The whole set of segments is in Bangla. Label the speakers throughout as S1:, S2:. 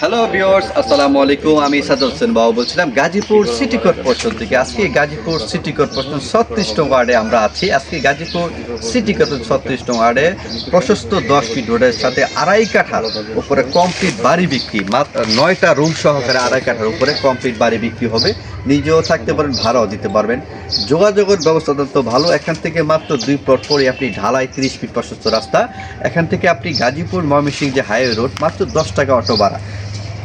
S1: হ্যালো ভিউয়ার্স আসসালামু আলাইকুম আমি সাদত হোসেন বাবু বলছিলাম, গাজীপুর সিটি কর্পোরেশন থেকে। আজকে গাজীপুর সিটি কর্পোরেশন ছত্রিশ নং ওয়ার্ডে আমরা আছি। আজকে গাজীপুর সিটি কর্পোরেশন ছত্রিশ নং ওয়ার্ডে প্রশস্ত দশ ফিট রোডের সাথে আড়াই কাঠার উপরে কমপ্লিট বাড়ি বিক্রি। মাত্র নয়টা রুম সহকারে আড়াই কাঠার উপরে কমপ্লিট বাড়ি বিক্রি হবে। নিজেও থাকতে পারেন, ভাড়াও দিতে পারবেন। যোগাযোগের ব্যবস্থাটা তো ভালো। এখান থেকে মাত্র দুই প্লট পরে আপনি ঢালাই তিরিশ ফিট প্রশস্ত রাস্তা। এখান থেকে আপনি গাজীপুর, ময়মনসিংহ যে হাইওয়ে রোড মাত্র দশ টাকা অটো ভাড়া।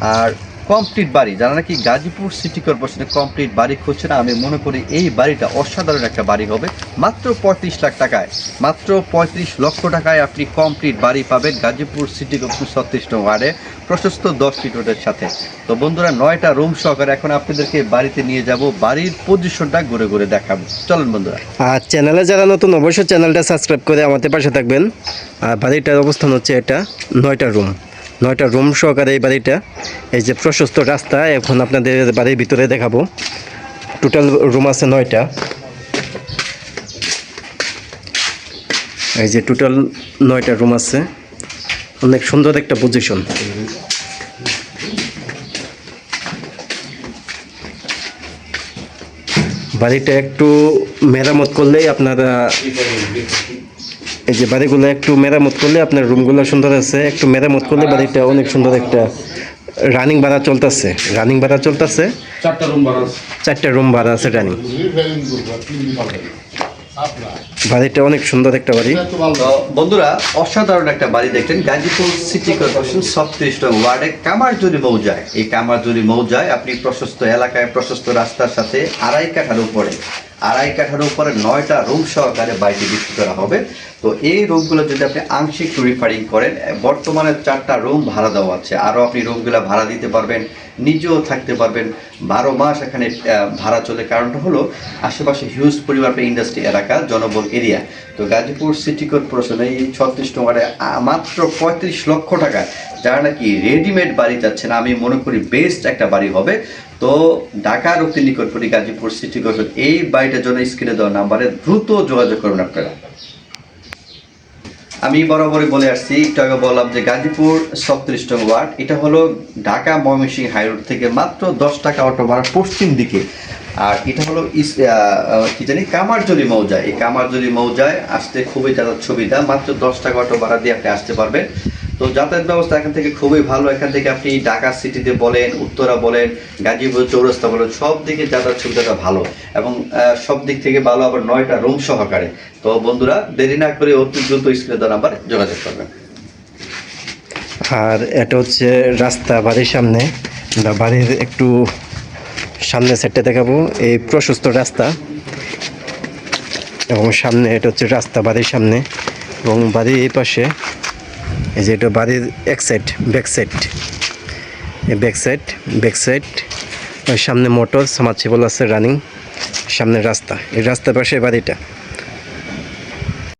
S1: আর কমপ্লিট বাড়ি। যারা নাকি গাজীপুর সিটি কর্পোরেশনে কমপ্লিট বাড়ি খুঁজছে না, আমি মনে করি এই বাড়িটা অসাধারণ একটা বাড়ি হবে। মাত্র পঁয়ত্রিশ লাখ টাকায়, মাত্র পঁয়ত্রিশ লক্ষ টাকায় আপনি কমপ্লিট বাড়ি পাবেন গাজীপুর সিটি কর্পোরেশন ছত্রিশ ওয়ার্ডে, প্রশস্ত দশ ফিট রোডের সাথে। তো বন্ধুরা, নয়টা রুম সহকারে এখন আপনাদেরকে বাড়িতে নিয়ে যাব। বাড়ির পজিশনটা ঘুরে ঘুরে দেখাবো। চলুন বন্ধুরা।
S2: আর চ্যানেলে যারা নতুন, অবশ্যই চ্যানেলটা সাবস্ক্রাইব করে আমাদের পাশে থাকবেন। আর বাড়িটার অবস্থান হচ্ছে এটা নয়টা রুম। নয়টা রুম সহকারে এই বাড়িটা। এই যে প্রশস্ত রাস্তা, এখন আপনাদের বাড়ির ভিতরে দেখাবো। টোটাল রুম আছে নয়টা। এই যে টোটাল নয়টা রুম আছে। অনেক সুন্দর একটা পজিশন বাড়িটা একটু মেরামত করলেই আপনারা এই যে বাড়িগুলো একটু মেরামত করলে আপনার রুমগুলো সুন্দর আছে একটু মেরামত করলে বাড়িটা অনেক সুন্দর একটা রানিং ভাড়া চলতেছে। রানিং ভাড়া চলতেছে।
S3: চারটা রুম ভাড়া আছে।
S2: চারটা রুম ভাড়া আছে রানিং বাড়িটা অনেক সুন্দর একটা বাড়ি।
S1: বন্ধুরা, অসাধারণ একটা বাড়ি দেখলেন। গাজীপুর সিটি কর্পোরেশন ছত্রিশ নং ওয়ার্ডে কামারজুরি মৌজায়। এই কামারজুরি মৌজায় আপনি প্রশস্ত এলাকায়, প্রশস্ত রাস্তার সাথে আড়াই কাঠার উপরে, আড়াই কাঠার উপরে নয়টা রুম সহকারে বাড়িটি বিক্রি করা হবে। তো এই রুমগুলো যদি আপনি আংশিক রিফারিং করেন বর্তমানে চারটা রুম ভাড়া দেওয়া আছে। আরও আপনি রুমগুলো ভাড়া দিতে পারবেন, নিজেও থাকতে পারবেন। বারো মাস এখানে ভাড়া চলে। কারণটা হলো, আশেপাশে হিউজ পরিমাণ ইন্ডাস্ট্রি এলাকা, জনবল এরিয়া। তো গাজীপুর সিটি কর্পোরেশন এই ছত্রিশ নম্বরে মাত্র পঁয়ত্রিশ লক্ষ টাকা। যারা নাকি রেডিমেড বাড়ি যাচ্ছেন আমি মনে করি বেস্ট একটা বাড়ি হবে। তো ঢাকার অতি নিকটবর্তী গাজীপুর সিটি কর্পোরেশন। এই বাড়িটার জন্য স্ক্রিনে দেওয়া নাম্বারে দ্রুত যোগাযোগ করুন আপনারা। আমি বরাবরই বলে আসছি, একটু আগে বললাম যে গাজীপুর ছত্রিশ টং ওয়ার্ড, এটা হলো ঢাকা ময়মনসিংহ হাইরোড থেকে মাত্র দশ টাকা অটো ভাড়া পশ্চিম দিকে। আর এটা হলো কি জানি কামারজলি মৌজা এই কামারজলি মৌজায় আসতে খুবই যাতায়াত সুবিধা। মাত্র দশ টাকা অটো ভাড়া দিয়ে আপনি আসতে পারবেন। তো যাতায়াত ব্যবস্থা এখান থেকে খুবই ভালো। এখান থেকে আপনি ঢাকা সিটিতে বলেন, উত্তরা বলেন, গাজীপুর, চৌরাস্তা বলেন, সব দিকে যাতায়াত সুবিধাটা ভালো। এবং সব দিক থেকে ভালো আবার নয়টা রুম সহকারে। তো বন্ধুরা, দেরি না করে অতি দ্রুত স্ক্রিনে দেওয়া নাম্বারে যোগাযোগ করবেন।
S2: আর এটা হচ্ছে রাস্তা বাড়ির সামনে। বাড়ির একটু সামনে সাইডটা দেখাবো এই প্রশস্ত রাস্তা এবং সামনে এটা হচ্ছে রাস্তা বাড়ির সামনে এবং বাড়ির এই পাশে এই যে এটা বাড়ির এক সাইড ব্যাক সাইড এই ব্যাক সাইড ব্যাক সাইড সামনে মোটর সামাজ আছে রানিং সামনের রাস্তা। এই রাস্তার পাশে বাড়িটা।